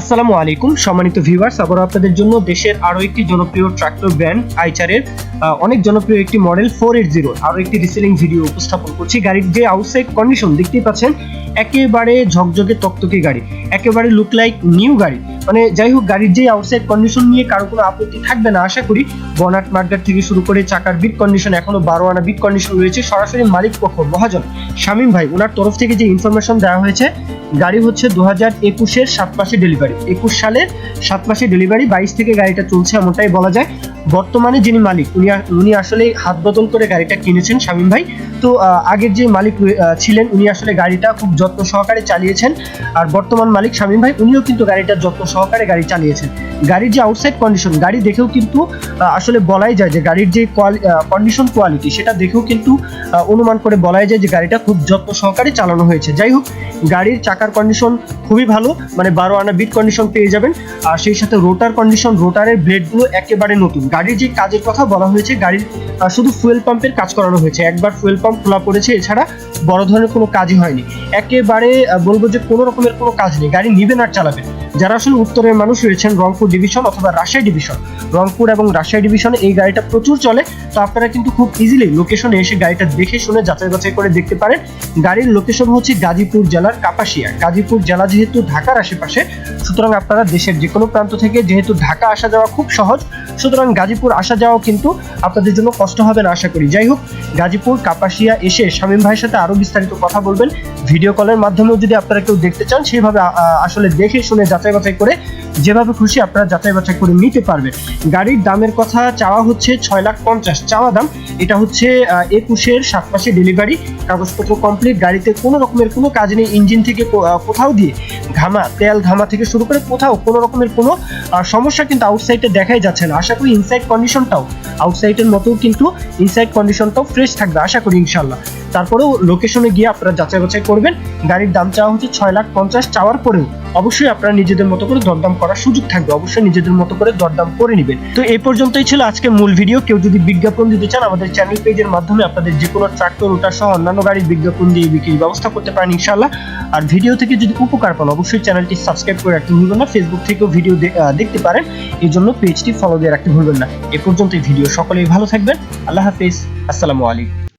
আসসালামু আলাইকুম। সম্মানিত ভিউয়ার্স আবার আপনাদের জন্য দেশের আরও একটি জনপ্রিয় ট্রাক্টর ব্র্যান্ড আইচারের অনেক জনপ্রিয় একটি মডেল ফোর এইট জিরো আরও একটি রিসেলিং ভিডিও উপস্থাপন করছি। গাড়ির যে আউটসাইড কন্ডিশন দেখতেই পাচ্ছেন, একেবারে ঝকঝকে তকতকে গাড়ি, একেবারে লুক লাইক নিউ গাড়ি। মানে যাই হোক গাড়ির যে আউটসাইড কন্ডিশন নিয়ে কারও কোনো আপত্তি থাকবে না, আশা করি বনাট মার্গার থেকে শুরু করে চাকার বিট কন্ডিশন এখনও বারো আনা বিট কন্ডিশন রয়েছে, সরাসরি মালিক পক্ষ, মহাজন শামীম ভাই, ওনার তরফ থেকে যে ইনফরমেশন দেওয়া হয়েছে, গাড়ি হচ্ছে দু হাজার একুশের সাত মাসে ডেলিভারি একুশ সালের সাত মাসে ডেলিভারি বাইশ থেকে গাড়িটা চলছে এমনটাই বলা যায়। বর্তমানে যিনি মালিক, উনি উনি আসলে হাত বদল করে গাড়িটা কিনেছেন শামীম ভাই। তো আহ, আগের যে মালিক ছিলেন উনি আসলে গাড়িটা খুব যত্ন সহকারে চালিয়েছেন। আর বর্তমান মালিক শামীম ভাই উনিও কিন্তু গাড়িটার যত্ন সহকারে গাড়ি চালিয়েছেন। গাড়ির যে আউটসাইড কন্ডিশন গাড়ি দেখেও কিন্তু আসলে বলাই যায় যে গাড়ির যে কন্ডিশন কোয়ালিটি সেটা দেখেও কিন্তু অনুমান করে বলাই যায় যে গাড়িটা খুব যত্ন সহকারে চালানো হয়েছে। যাই হোক গাড়ির চাকার কন্ডিশন খুবই ভালো মানে বারো আনা বিট কন্ডিশন পেয়ে যাবেন। আর সেই সাথে রোটার কন্ডিশন রোটারের ব্লেডগুলো একেবারে নতুন। গাড়ির যে কাজের কথা বলা হয়েছে গাড়ির শুধু ফুয়েল পাম্পের কাজ করানো হয়েছে। একবার ফুয়েল পাম্প খোলা করেছে এছাড়া বড় ধরনের কোনো কাজই হয়নি। একেবারে বলব যে কোনো রকমের কোনো কাজ নেই। গাড়ি নিবেন আর চালাবেন। যারা আসলে উত্তরের মানুষ রয়েছেন রংপুর ডিভিশন অথবা রাজশাহী ডিভিশন রংপুর এবং রাজশাহী ডিভিশনে এই গাড়িটা প্রচুর চলে তো আপনারা কিন্তু খুব ইজিলি লোকেশনে এসে গাড়িটা দেখে শুনে যাচাই বাছাই করে দেখতে পারেন। গাড়ির লোকেশন হচ্ছে গাজীপুর জেলার কাপাসিয়া। গাজীপুর জেলা যেহেতু ঢাকার আশেপাশে সুতরাং আপনারা দেশের যে কোনো প্রান্ত থেকে যেহেতু ঢাকা আসা যাওয়া খুব সহজ সুতরাং গাজীপুর আসা যাওয়াও কিন্তু আপনাদের জন্য কষ্ট হবে না আশা করি। যাই হোক গাজীপুর কাপাসিয়া এসে শামীম ভাইয়ের সাথে আরও বিস্তারিত কথা বলবেন। ভিডিও কলের মাধ্যমেও যদি আপনারা কেউ দেখতে চান আ, আসলে দেখে শুনে যাচাই বাছাই করে যেভাবে খুশি আপনারা যাচাই বাছাই করে নিতে পারবেন। গাড়ির দামের কথা চাওয়া হচ্ছে ছয় লাখ পঞ্চাশ। চাওয়া দাম, এটা হচ্ছে একুশের সাত মাসে ডেলিভারি কাগজপত্র কমপ্লিট গাড়িতে কোনো রকমের কোনো কাজ নেই ইঞ্জিন থেকে কোথাও দিয়ে ঘামা, তেল ঘামা থেকে শুরু করে কোথাও কোনো রকমের কোনো সমস্যা কিন্তু আউটসাইডে দেখাই যাচ্ছে না। আশা করি ইনসাইড কন্ডিশনটাও আউটসাইডের মতো কিন্তু ইনসাইড কন্ডিশনটাও ফ্রেশ থাকবে, আশা করি ইনশাল্লাহ তারপরেও লোকেশনে গিয়ে আপনারা যাচাই বাছাই করবেন। গাড়ির দাম চাওয়া হচ্ছে ছয় লাখ পঞ্চাশ, চাওয়ার পরেও অবশ্যই আপনারা নিজেদের মতো করে দরদাম করার সুযোগ থাকবে। অবশ্যই নিজেদের মতো করে দরদাম করে নেবেন। তো এই পর্যন্তই ছিল আজকে মূল ভিডিও। কেউ যদি বিজ্ঞাপন দিতে চান, আমাদের চ্যানেল পেজের মাধ্যমে আপনাদের যে কোনো ট্রাক্টর ওটা সহ অন্যান্য গাড়ির বিজ্ঞাপন দিয়ে বিক্রির ব্যবস্থা করতে পারেন ইনশাল্লাহ আর ভিডিও থেকে যদি উপকার পান, অবশ্যই চ্যানেলটি সাবস্ক্রাইব করে রাখতে ভুলবেন না। ফেসবুক থেকেও ভিডিও দেখতে পারেন। এই জন্য পেজটি ফলো দিয়ে রাখতে ভুলবেন না। এ পর্যন্তই ভিডিও। সকলেই ভালো থাকবেন। আল্লাহ হাফিজ। আসসালামু আলাইকুম।